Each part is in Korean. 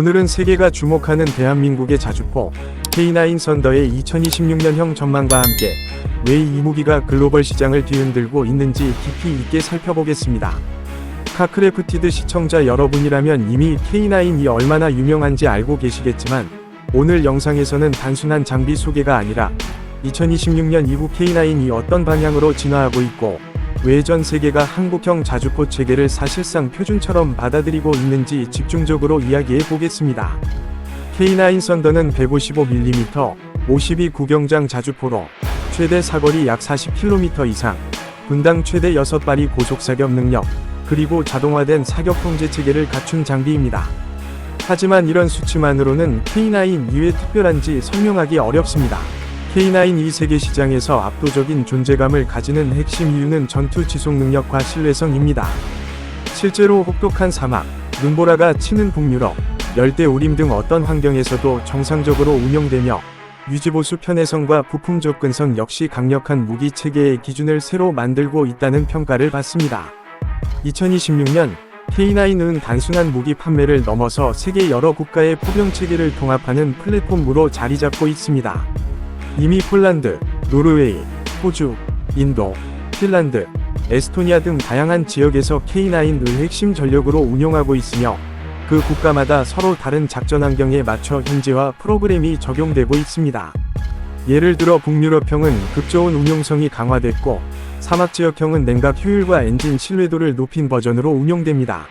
오늘은 세계가 주목하는 대한민국의 자주포 K9 선더의 2026년형 전망과 함께 왜 이 무기가 글로벌 시장을 뒤흔들고 있는지 깊이 있게 살펴보겠습니다. 카크래프티드 시청자 여러분이라면 이미 K9이 얼마나 유명한지 알고 계시겠지만 오늘 영상에서는 단순한 장비 소개가 아니라 2026년 이후 K9이 어떤 방향으로 진화하고 있고 왜 전 세계가 한국형 자주포 체계를 사실상 표준처럼 받아들이고 있는지 집중적으로 이야기해 보겠습니다. K9 썬더는 155mm, 52 구경장 자주포로 최대 사거리 약 40km 이상, 분당 최대 6발이 고속 사격 능력, 그리고 자동화된 사격 통제 체계를 갖춘 장비입니다. 하지만 이런 수치만으로는 K9 이외 특별한지 설명하기 어렵습니다. K9 이 세계 시장에서 압도적인 존재감을 가지는 핵심 이유는 전투 지속 능력과 신뢰성입니다. 실제로 혹독한 사막, 눈보라가 치는 북유럽, 열대 우림 등 어떤 환경에서도 정상적으로 운영되며 유지보수 편의성과 부품 접근성 역시 강력한 무기 체계의 기준을 새로 만들고 있다는 평가를 받습니다. 2026년 K9은 단순한 무기 판매를 넘어서 세계 여러 국가의 포병 체계를 통합하는 플랫폼으로 자리 잡고 있습니다. 이미 폴란드, 노르웨이, 호주, 인도, 핀란드, 에스토니아 등 다양한 지역에서 K9을 핵심 전력으로 운용하고 있으며 그 국가마다 서로 다른 작전 환경에 맞춰 현지화 프로그램이 적용되고 있습니다. 예를 들어 북유럽형은 급좋은 운용성이 강화됐고 사막지역형은 냉각 효율과 엔진 신뢰도를 높인 버전으로 운용됩니다.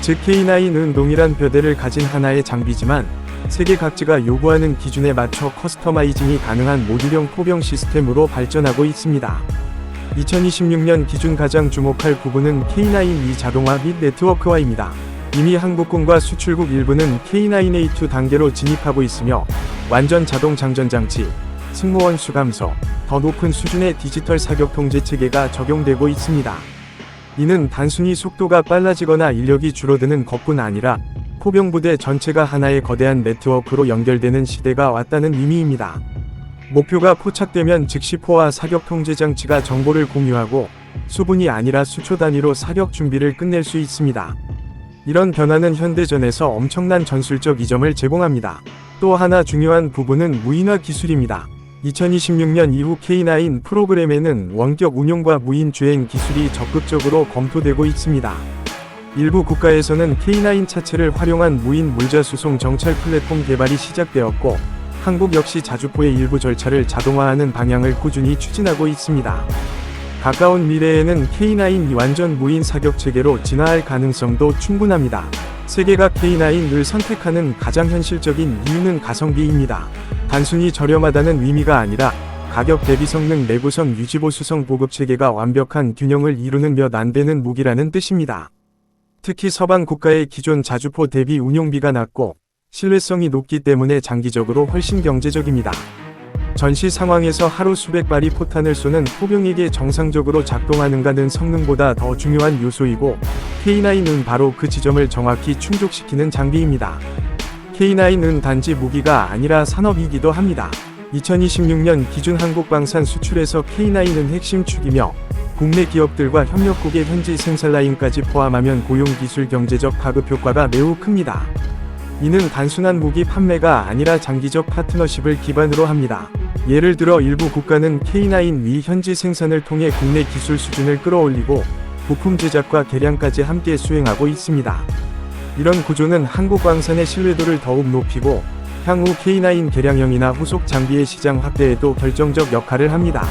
즉 K9은 동일한 벼대를 가진 하나의 장비지만 세계 각지가 요구하는 기준에 맞춰 커스터마이징이 가능한 모듈형 포병 시스템으로 발전하고 있습니다. 2026년 기준 가장 주목할 부분은 K9E 자동화 및 네트워크화입니다. 이미 한국군과 수출국 일부는 K9A2 단계로 진입하고 있으며 완전 자동 장전 장치, 승무원 수 감소, 더 높은 수준의 디지털 사격 통제 체계가 적용되고 있습니다. 이는 단순히 속도가 빨라지거나 인력이 줄어드는 것뿐 아니라 포병부대 전체가 하나의 거대한 네트워크로 연결되는 시대가 왔다는 의미입니다. 목표가 포착되면 즉시 포화 사격 통제 장치가 정보를 공유하고 수분이 아니라 수초 단위로 사격 준비를 끝낼 수 있습니다. 이런 변화는 현대전에서 엄청난 전술적 이점을 제공합니다. 또 하나 중요한 부분은 무인화 기술입니다. 2026년 이후 K9 프로그램에는 원격 운용과 무인 주행 기술이 적극적으로 검토되고 있습니다. 일부 국가에서는 K9 차체를 활용한 무인 물자 수송 정찰 플랫폼 개발이 시작되었고, 한국 역시 자주포의 일부 절차를 자동화하는 방향을 꾸준히 추진하고 있습니다. 가까운 미래에는 K9이 완전 무인 사격 체계로 진화할 가능성도 충분합니다. 세계가 K9을 선택하는 가장 현실적인 이유는 가성비입니다. 단순히 저렴하다는 의미가 아니라 가격 대비 성능 내구성 유지보수성 보급 체계가 완벽한 균형을 이루는 몇 안 되는 무기라는 뜻입니다. 특히 서방 국가의 기존 자주포 대비 운용비가 낮고 신뢰성이 높기 때문에 장기적으로 훨씬 경제적입니다. 전시 상황에서 하루 수백 발이 포탄을 쏘는 포병에게 정상적으로 작동하는가는 성능보다 더 중요한 요소이고 K9은 바로 그 지점을 정확히 충족시키는 장비입니다. K9은 단지 무기가 아니라 산업이기도 합니다. 2026년 기준 한국방산 수출에서 K9은 핵심 축이며 국내 기업들과 협력국의 현지 생산 라인까지 포함하면 고용 기술 경제적 파급 효과가 매우 큽니다. 이는 단순한 무기 판매가 아니라 장기적 파트너십을 기반으로 합니다. 예를 들어 일부 국가는 K9 위 현지 생산을 통해 국내 기술 수준을 끌어올리고 부품 제작과 개량까지 함께 수행하고 있습니다. 이런 구조는 한국 광산의 신뢰도를 더욱 높이고 향후 K9 개량형이나 후속 장비의 시장 확대에도 결정적 역할을 합니다.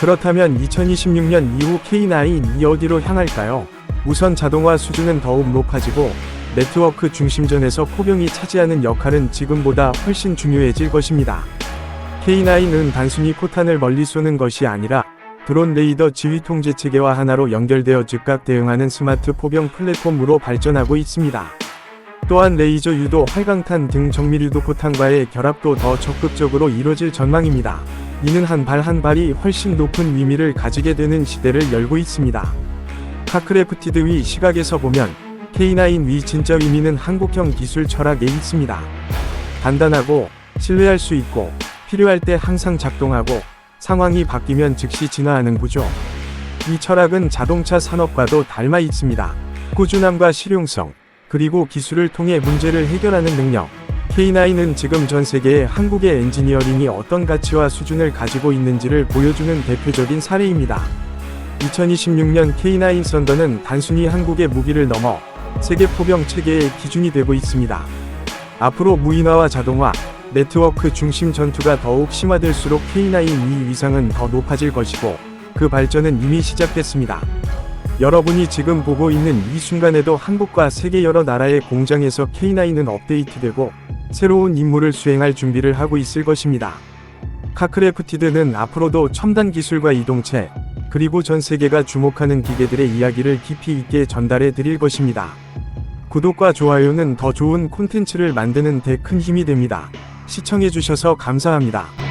그렇다면 2026년 이후 K9이 어디로 향할까요? 우선 자동화 수준은 더욱 높아지고 네트워크 중심전에서 포병이 차지하는 역할은 지금보다 훨씬 중요해질 것입니다. K9은 단순히 포탄을 멀리 쏘는 것이 아니라 드론 레이더 지휘 통제 체계와 하나로 연결되어 즉각 대응하는 스마트 포병 플랫폼으로 발전하고 있습니다. 또한 레이저 유도, 활강탄 등 정밀 유도 포탄과의 결합도 더 적극적으로 이뤄질 전망입니다. 이는 한발한 발이 훨씬 높은 의미를 가지게 되는 시대를 열고 있습니다. 카크래프티드 위 시각에서 보면 K9 위 진짜 의미는 한국형 기술 철학에 있습니다. 단단하고 신뢰할 수 있고 필요할 때 항상 작동하고 상황이 바뀌면 즉시 진화하는 구조. 이 철학은 자동차 산업과도 닮아 있습니다. 꾸준함과 실용성, 그리고 기술을 통해 문제를 해결하는 능력. K9은 지금 전 세계에 한국의 엔지니어링이 어떤 가치와 수준을 가지고 있는지를 보여주는 대표적인 사례입니다. 2026년 K9 썬더는 단순히 한국의 무기를 넘어 세계 포병 체계의 기준이 되고 있습니다. 앞으로 무인화와 자동화, 네트워크 중심 전투가 더욱 심화될수록 K9 이 위상은 더 높아질 것이고 그 발전은 이미 시작됐습니다. 여러분이 지금 보고 있는 이 순간에도 한국과 세계 여러 나라의 공장에서 K9은 업데이트되고 새로운 임무를 수행할 준비를 하고 있을 것입니다. 카크래프티드는 앞으로도 첨단 기술과 이동체, 그리고 전 세계가 주목하는 기계들의 이야기를 깊이 있게 전달해 드릴 것입니다. 구독과 좋아요는 더 좋은 콘텐츠를 만드는 데 큰 힘이 됩니다. 시청해주셔서 감사합니다.